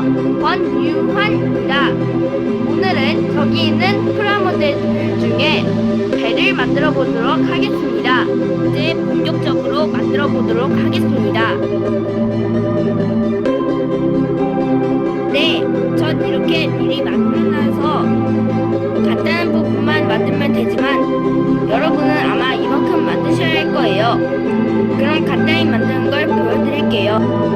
권유환입니다. 오늘은 저기 있는 프라모델 중에 배를 만들어 보도록 하겠습니다. 이제 본격적으로 만들어 보도록 하겠습니다. 네, 전 이렇게 미리 만들어놔서 간단한 부분만 만들면 되지만 여러분은 아마 이만큼 만드셔야 할 거예요. 그럼 간단히 만드는 걸 보여드릴게요.